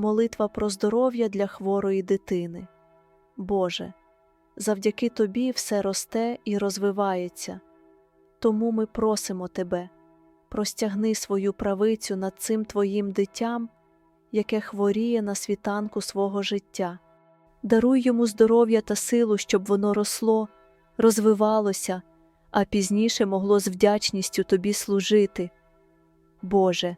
Молитва про здоров'я для хворої дитини. Боже, завдяки Тобі все росте і розвивається. Тому ми просимо Тебе, простягни свою правицю над цим Твоїм дитям, яке хворіє на світанку свого життя. Даруй йому здоров'я та силу, щоб воно росло, розвивалося, а пізніше могло з вдячністю Тобі служити. Боже,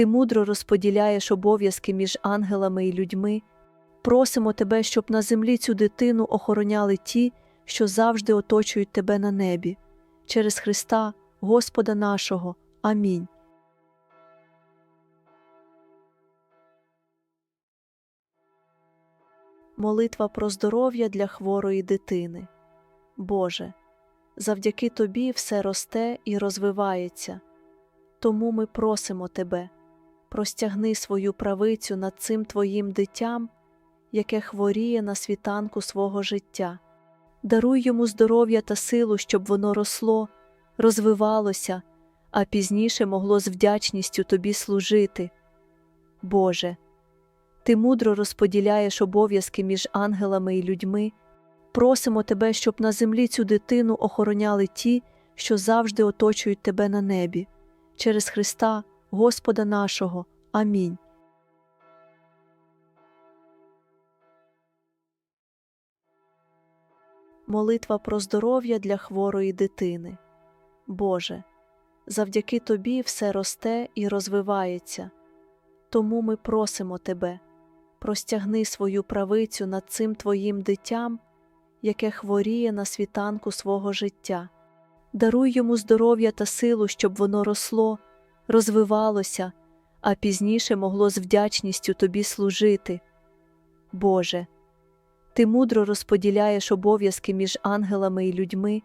Ти мудро розподіляєш обов'язки між ангелами і людьми. Просимо Тебе, щоб на землі цю дитину охороняли ті, що завжди оточують Тебе на небі. Через Христа, Господа нашого. Амінь. Молитва про здоров'я для хворої дитини. Боже, завдяки Тобі все росте і розвивається. Тому ми просимо Тебе, простягни свою правицю над цим Твоїм дитям, яке хворіє на світанку свого життя. Даруй йому здоров'я та силу, щоб воно росло, розвивалося, а пізніше могло з вдячністю Тобі служити. Боже, Ти мудро розподіляєш обов'язки між ангелами і людьми. Просимо Тебе, щоб на землі цю дитину охороняли ті, що завжди оточують Тебе на небі. Через Христа, Господа нашого. Амінь. Молитва про здоров'я для хворої дитини. Боже, завдяки Тобі все росте і розвивається. Тому ми просимо Тебе, простягни свою правицю над цим Твоїм дитям, яке хворіє на світанку свого життя. Даруй йому здоров'я та силу, щоб воно росло, розвивалося, а пізніше могло з вдячністю Тобі служити. Боже, Ти мудро розподіляєш обов'язки між ангелами і людьми.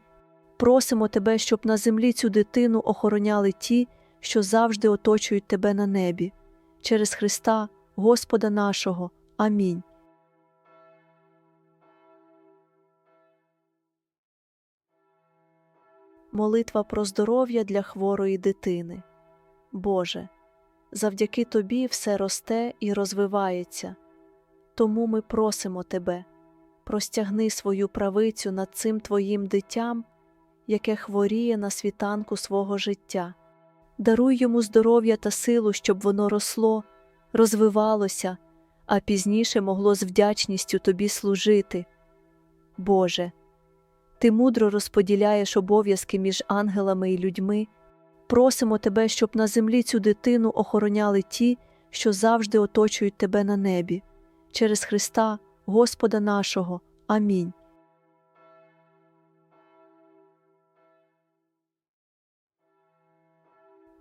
Просимо Тебе, щоб на землі цю дитину охороняли ті, що завжди оточують Тебе на небі. Через Христа, Господа нашого. Амінь. Молитва про здоров'я для хворої дитини. Боже, завдяки Тобі все росте і розвивається. Тому ми просимо Тебе, простягни свою правицю над цим Твоїм дитям, яке хворіє на світанку свого життя. Даруй йому здоров'я та силу, щоб воно росло, розвивалося, а пізніше могло з вдячністю Тобі служити. Боже, Ти мудро розподіляєш обов'язки між ангелами і людьми. Просимо Тебе, щоб на землі цю дитину охороняли ті, що завжди оточують Тебе на небі. Через Христа, Господа нашого. Амінь.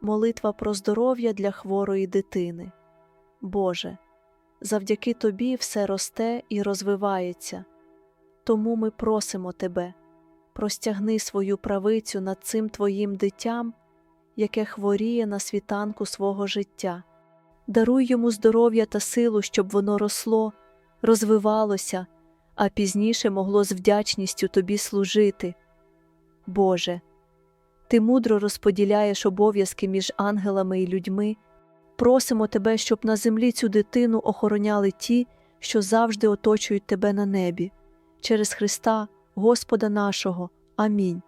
Молитва про здоров'я для хворої дитини. Боже, завдяки Тобі все росте і розвивається. Тому ми просимо Тебе, простягни свою правицю над цим Твоїм дитям, яке хворіє на світанку свого життя. Даруй йому здоров'я та силу, щоб воно росло, розвивалося, а пізніше могло з вдячністю Тобі служити. Боже, Ти мудро розподіляєш обов'язки між ангелами і людьми. Просимо Тебе, щоб на землі цю дитину охороняли ті, що завжди оточують Тебе на небі. Через Христа, Господа нашого. Амінь.